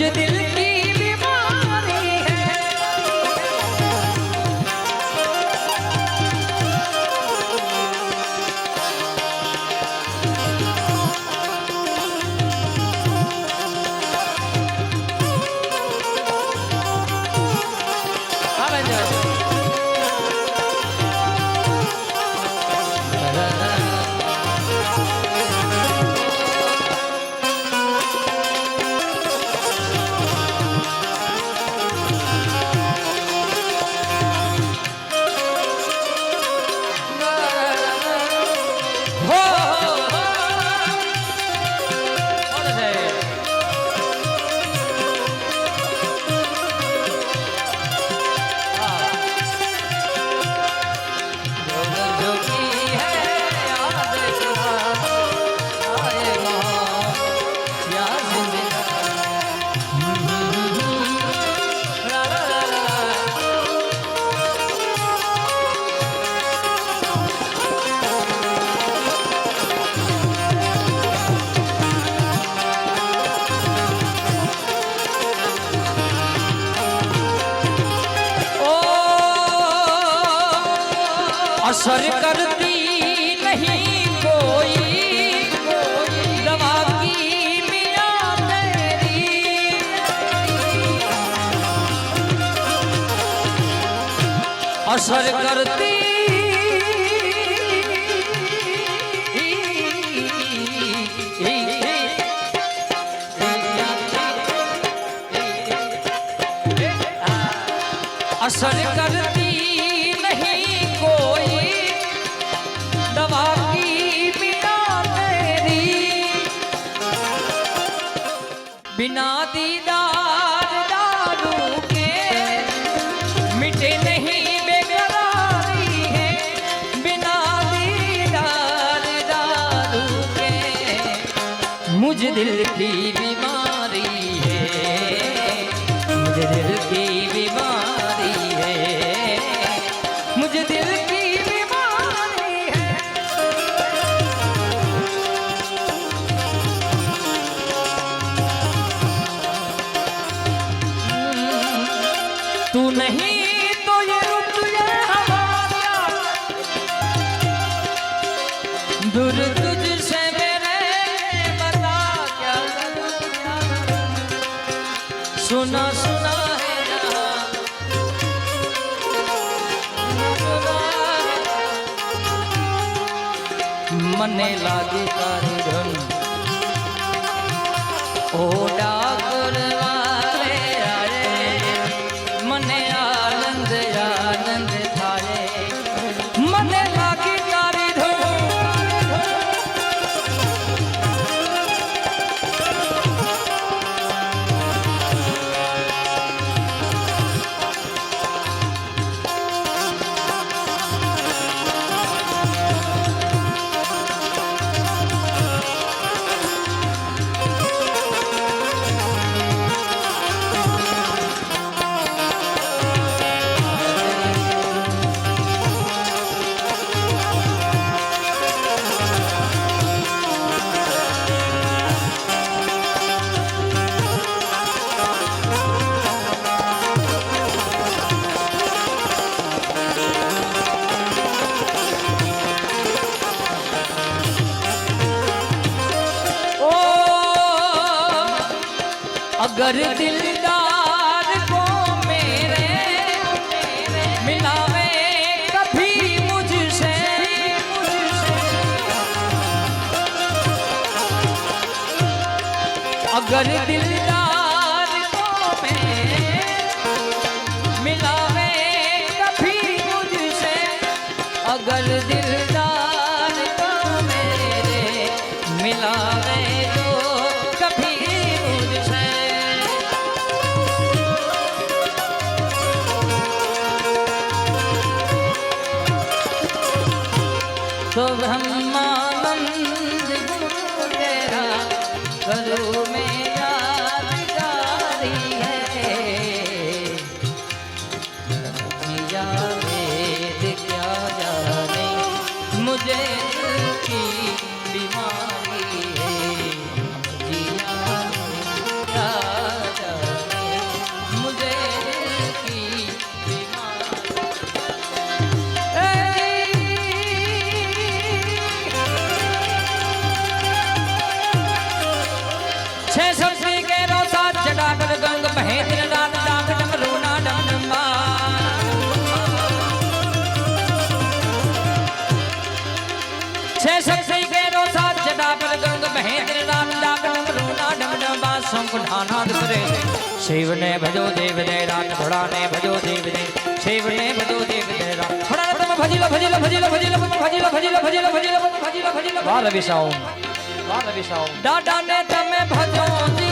যদি અસર કરતી. અસર કર मुझे दिल की बीमारी મને લાગે તારું ધન. ઓડા અગર દિલદાર શિવને ભજો દેવ દે રાત ઘોડાને ભજો દેવ દે શિવને ભજો દેવ દે રાત ઘોડાને તમે ભજી લો ભજી લો ભજી લો ભજી લો ભજી લો ભજી લો ભજી લો ભજી લો ભજી લો ભજી લો સાઉ વાહ રવિ સાઉ દાદાને તમે ભજો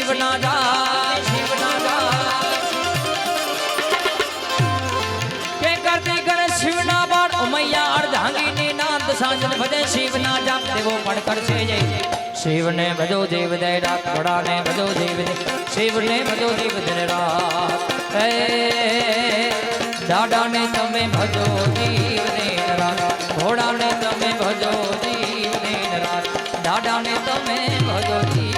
શિવના જા શિવના જા કે કાર્તિક ગણેશ શિવના બાળ ઉમૈયા અર્ધાંગીની નાંદ સાંજન ભજે શિવના જા દેવો પણ કરશે જય. શિવને ભજો દેવ દે રાત ઘોડાને ભજો દેવ દે શિવને ભજો દેવ દે રાત હે દાદાને તમે ભજો દેવ દે રાત ઘોડાને તમે ભજો દેવ દે રાત દાદાને તમે ભજો દેવ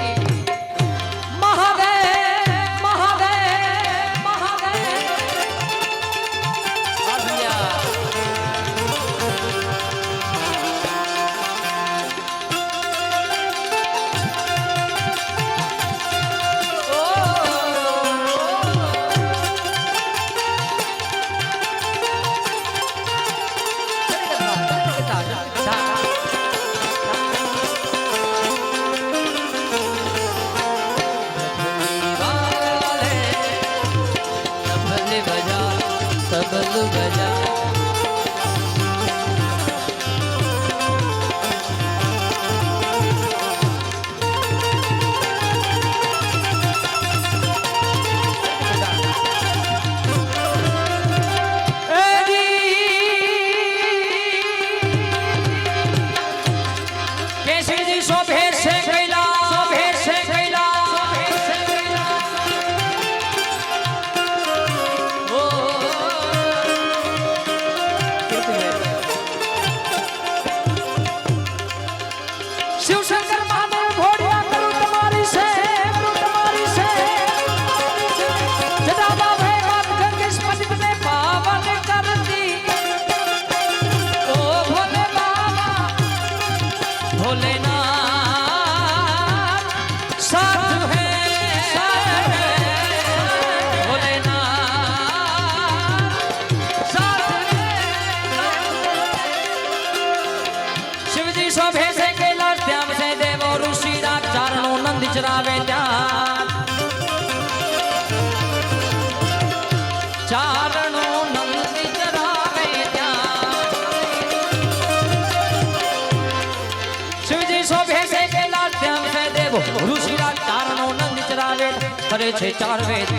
છે ચાર વેદ.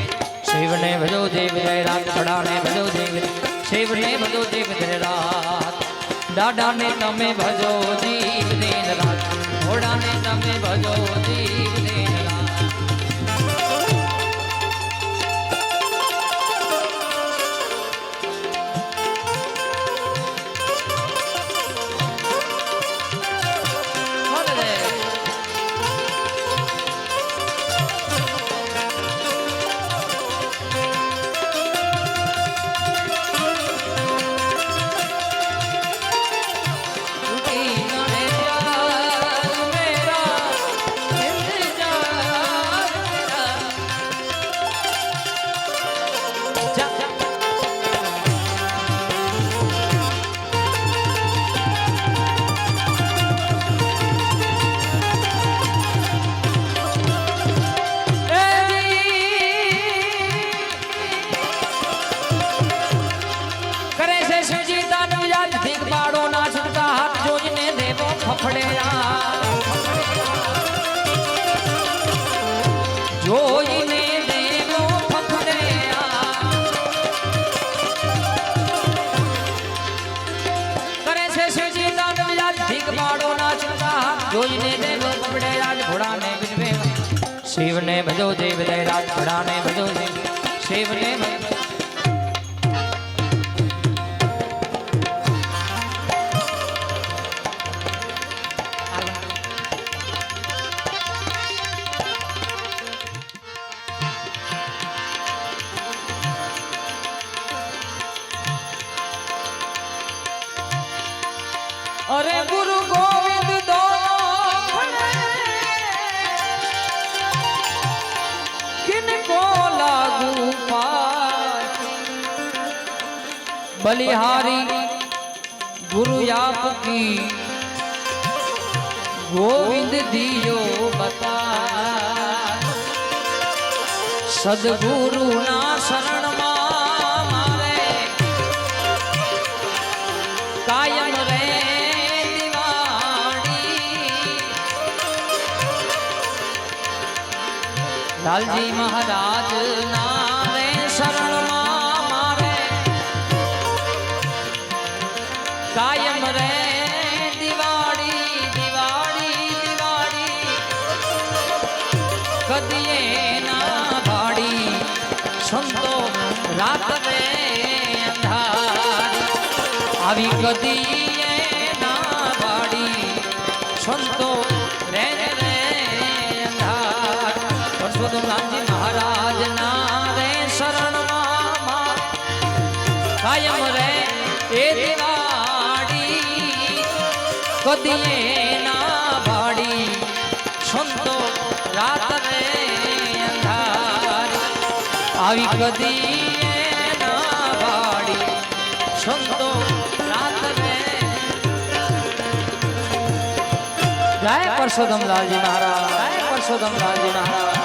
શિવને ભજો દેવ જય રાત કડાને ભજો દેવ શિવને ભજો દેવ જય રાત દાદાને તમે ભજો દીવ દિન રાત ઘોડાને તમે ભજો દીવ સદગુરુ ના શરણમાં મારે. કાયમ રે લાલજી રાત રે અંધારી. આવી કદીએ ના વાડી સંતો રે રે અંધાર. પરસોત્તમ રામજી મહારાજ ના રે શરણમાં કાયમ રે એ દિવાળી. કદીએ ના વાડી સંતો રાત રે અંધાર. આવી કદીએ જય પરસોત્તમ લાલજી મહારાજ. પરસોદમ લાલજી મહારાજ.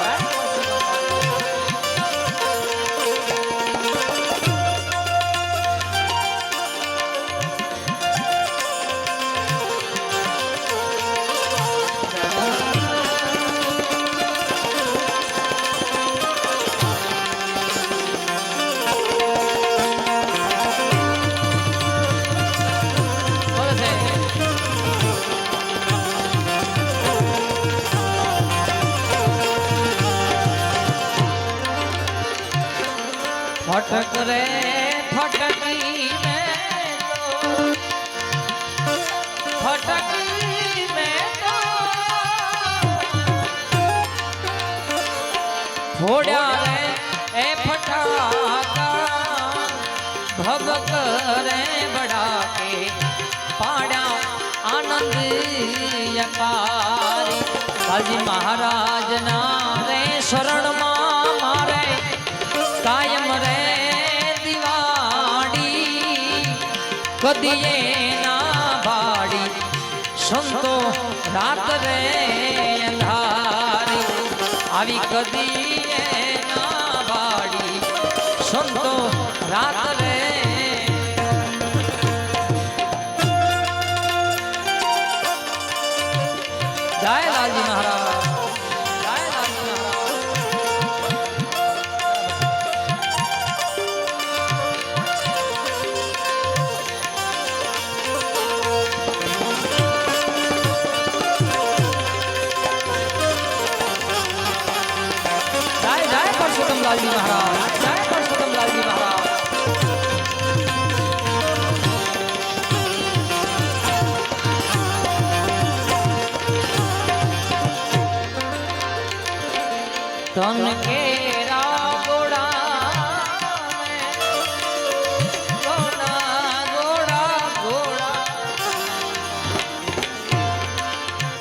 પાડ્યા આનંદ યપારી કાજી મહારાજ ના રે શરણમાં મારે, કાયમ રે દિવાડી કદીએ ના ભાડી સંતો રાત રે અંધારી. આવી કદીએ ના ભાડી સંતો રાત રે મહારાજ જય પરસોત્તમ લાલજી મહારાજ તન ગોડા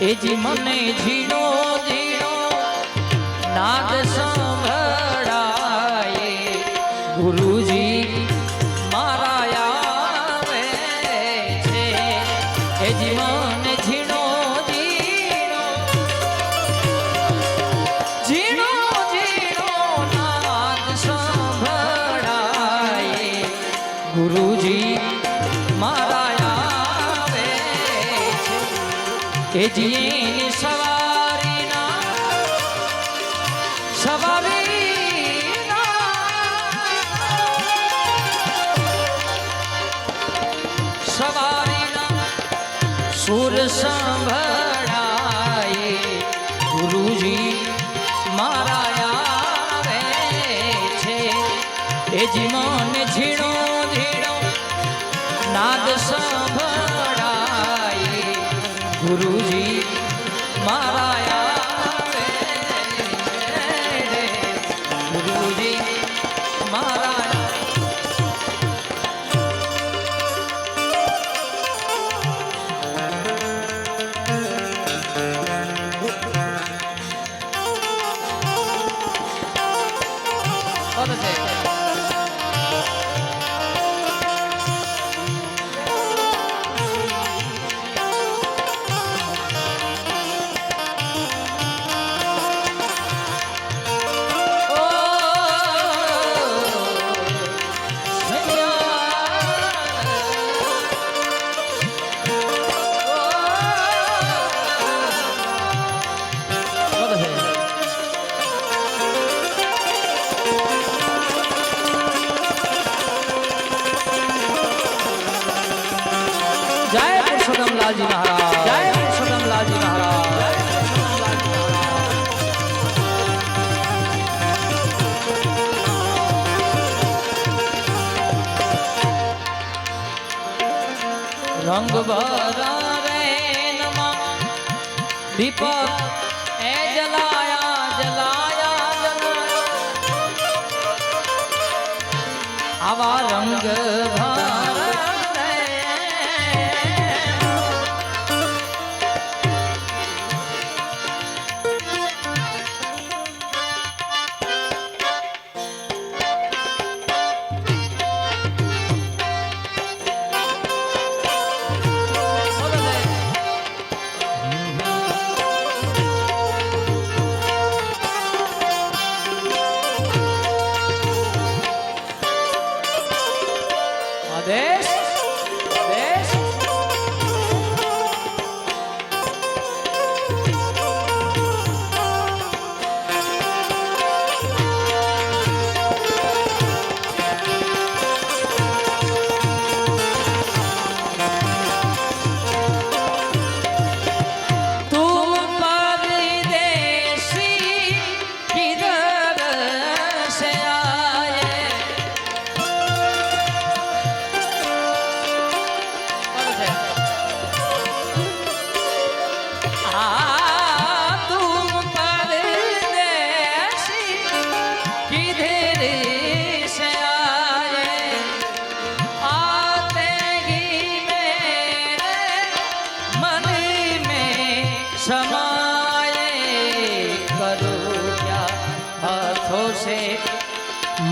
એ જી વેજીની સવારીના સુર સંભળાય ગુરુજી મારા આવે છે. એ જીવન ઝીણો ઝીણો નાદ સંભળ ગુરુજી મારા આવા રંગ ભરા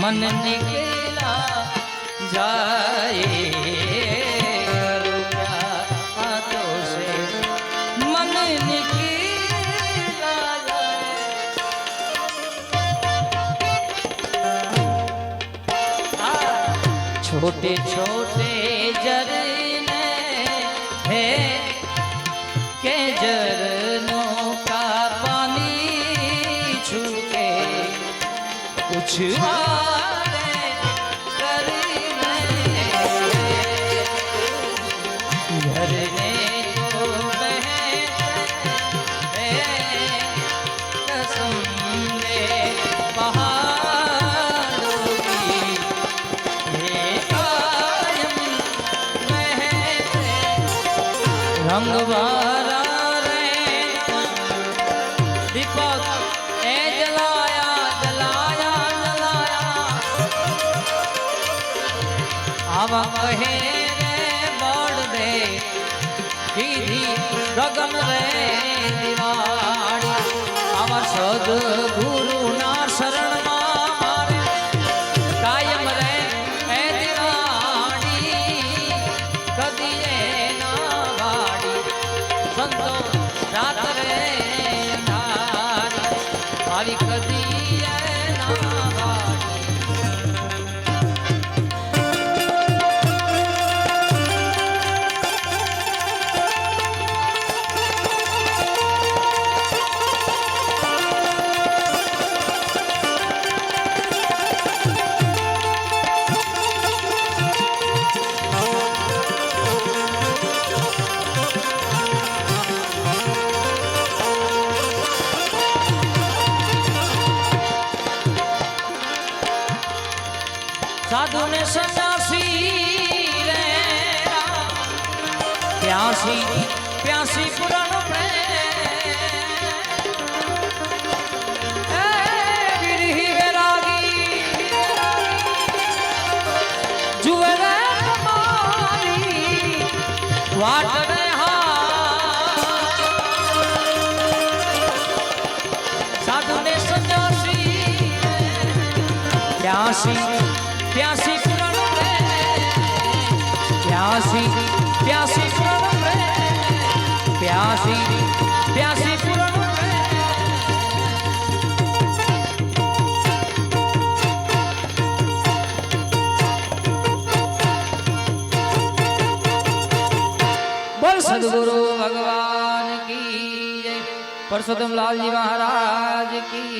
મન નિકેલા જાય આ તો છે મન નિકેલા જાય છોટે છોટે જરને હે કે જરનો કા પાની છૂકે कुछ કહે રે બોડ દે કીધી ગગન રે દિવાળી. આવા સદગુરુના શરણમાં મારે કાયમ રે એ દિવાળી. કદીએ ના વાડી સંતો આવી કદીએ પ્યાસી પ્યાસી પુરાણ વાટ સાધુ ને સંન્યાસી. પ્યાસી પ્યાસી પ્યાસી પ્યાસી પુરાણ પ્રેમ પ્યાસી પ્યાસી પુરાણ પ્રેમ બોલ સદગુરુ ભગવાન કી જય પરસોત્તમ લાલજી મહારાજ કી